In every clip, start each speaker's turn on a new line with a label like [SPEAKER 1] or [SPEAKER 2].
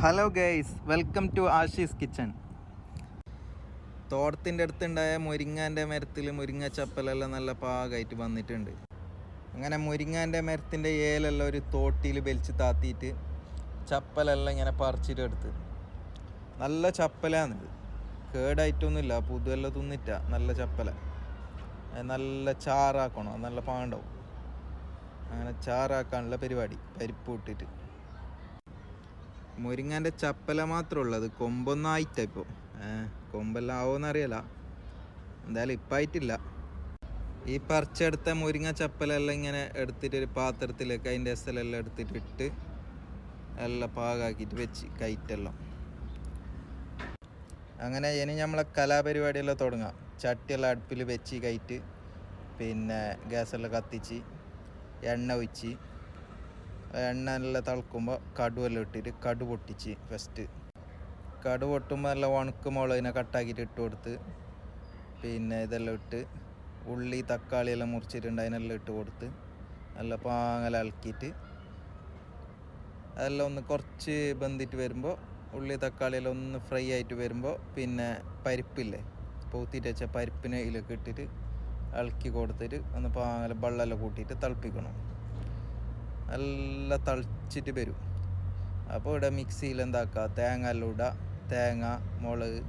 [SPEAKER 1] Hello guys welcome to Ashi's kitchen തോട്ടത്തിന്റെ അടുത്തുണ്ടായ മുരിങ്ങാന്റെ മരത്തിൽ മുരിങ്ങ ചപ്പലെല്ലാം നല്ല പാകമായിട്ട് വന്നിട്ടുണ്ട്. അങ്ങനെ മുരിങ്ങാന്റെ മരത്തിന്റെ ഏലെല്ലാം ഒരു തോട്ടിയിൽ വലിച്ച് താത്തിയിട്ട് ചപ്പലെല്ലാം ഇങ്ങനെ പറിച്ചിട്ട് എടുത്ത്. നല്ല ചപ്പലാണിത്. കേടായിട്ടൊന്നുമില്ല. പുതുവെല്ലാം തിന്നിട്ട നല്ല ചപ്പല. നല്ല ചാറാക്കണം? നല്ല പാണ്ടാവും. അങ്ങനെ ചാറാക്കാനുള്ള പരിപാടി. പരിപ്പ് ഇട്ടിട്ട്. മുരിങ്ങാന്റെ ചപ്പല മാത്രമേ ഉള്ളത് കൊമ്പൊന്നും ആയിട്ട ഇപ്പോൾ കൊമ്പെല്ലാം ആവോന്നറിയില്ല എന്തായാലും ഇപ്പം ആയിട്ടില്ല. ഈ പറിച്ചെടുത്ത മുരിങ്ങ ചപ്പലെല്ലാം ഇങ്ങനെ എടുത്തിട്ട് ഒരു പാത്രത്തിലേക്ക് അതിന്റെ എസ്സലെല്ലാം എടുത്തിട്ട് ഇട്ട് എല്ലാം പാകാക്കിയിട്ട് വെച്ച് കയറ്റെല്ലാം. അങ്ങനെ ഇനി നമ്മളെ കലാപരിപാടിയെല്ലാം തുടങ്ങാം. ചട്ടിയെല്ലാം അടുപ്പിൽ വെച്ച് കയറ്റ് പിന്നെ ഗ്യാസെല്ലാം കത്തിച്ച് എണ്ണ ഒഴിച്ച്. എണ്ണ നല്ല തിളക്കുമ്പോൾ കടുവെല്ലാം ഇട്ടിട്ട് കടു പൊട്ടിച്ച് ഫസ്റ്റ് കടു പൊട്ടുമ്പോൾ നല്ല ഉണക്ക് മുളകിനെ കട്ടാക്കിയിട്ട് ഇട്ട് കൊടുത്ത് പിന്നെ ഇതെല്ലാം ഇട്ട് ഉള്ളി തക്കാളി എല്ലാം മുറിച്ചിട്ടുണ്ട് അതിനെല്ലാം ഇട്ട് കൊടുത്ത് നല്ല പാങ്ങല ഇളക്കിയിട്ട് അതെല്ലാം ഒന്ന് കുറച്ച് ബന്ധിട്ട് വരുമ്പോൾ ഉള്ളി തക്കാളി എല്ലാം ഒന്ന് ഫ്രൈ ആയിട്ട് വരുമ്പോൾ പിന്നെ പരിപ്പില്ലേ പൂത്തിട്ട് വെച്ച പരിപ്പിനെ ഇതിലേക്ക് ഇട്ടിട്ട് ഇളക്കി കൊടുത്തിട്ട് ഒന്ന് പാങ്ങല വെള്ളമെല്ലാം കൂട്ടിയിട്ട് തിളപ്പിക്കണം. നല്ല തളിച്ചിട്ട് വരും. അപ്പോൾ ഇവിടെ മിക്സിയിൽ എന്താക്കുക തേങ്ങ എല്ലാം ഇടുക തേങ്ങ മുളക്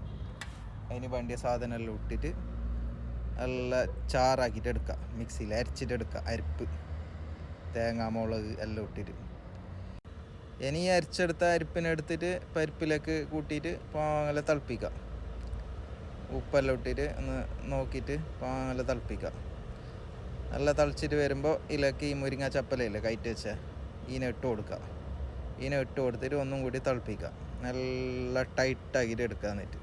[SPEAKER 1] അതിന് വേണ്ടിയ സാധനം എല്ലാം ഇട്ടിട്ട് നല്ല ചാറാക്കിയിട്ട് എടുക്കുക മിക്സിയിൽ അരച്ചിട്ട് എടുക്കുക അരിപ്പ് തേങ്ങ മുളക് എല്ലാം ഇട്ടിട്ട്. ഇനി അരിച്ചെടുത്ത അരിപ്പിനെടുത്തിട്ട് പരിപ്പിലേക്ക് കൂട്ടിയിട്ട് പാങ്ങല തിളപ്പിക്കുക ഉപ്പെല്ലാം ഇട്ടിട്ട് ഒന്ന് നോക്കിയിട്ട് പാങ്ങല തിളപ്പിക്കുക നല്ല തളിച്ചിട്ട് വരുമ്പോൾ ഇതിലേക്ക് ഈ മുരിങ്ങ ചപ്പലയില്ലേ കയറ്റി വെച്ച ഇതിനെ ഇട്ട് കൊടുക്കുക ഇതിനെ ഇട്ട് കൊടുത്തിട്ട് ഒന്നും കൂടി തിളപ്പിക്കുക നല്ല ടൈറ്റാക്കിയിട്ട് എടുക്കുക എന്നിട്ട്.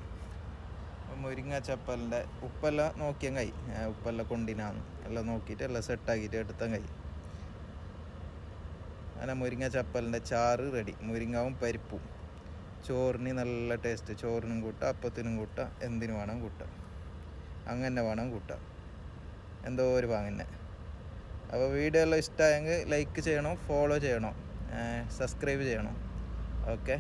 [SPEAKER 1] മുരിങ്ങ ചപ്പലിന്റെ ഉപ്പെല്ലാം നോക്കിയാൽ കൈ. ഉപ്പെല്ലാം കൊണ്ടിനാന്ന് എല്ലാം നോക്കിയിട്ട് എല്ലാം സെറ്റാക്കിയിട്ട് എടുത്താൽ കൈ. അങ്ങനെ മുരിങ്ങ ചപ്പലിന്റെ ചാറ് റെഡി മുരിങ്ങാവും പരിപ്പും. ചോറിന് നല്ല ടേസ്റ്റ് ചോറിനും കൂട്ടാം അപ്പത്തിനും കൂട്ടാം എന്തിനു വേണം കൂട്ടാം. അങ്ങനെ വേണം കൂട്ടാം. എന്തോ ഒരു പാങ്ങനെ അപ്പോൾ വീഡിയോ എല്ലാം ഇഷ്ടമായെങ്കിൽ ലൈക്ക് ചെയ്യണം ഫോളോ ചെയ്യണം സബ്സ്ക്രൈബ് ചെയ്യണം. ഓക്കെ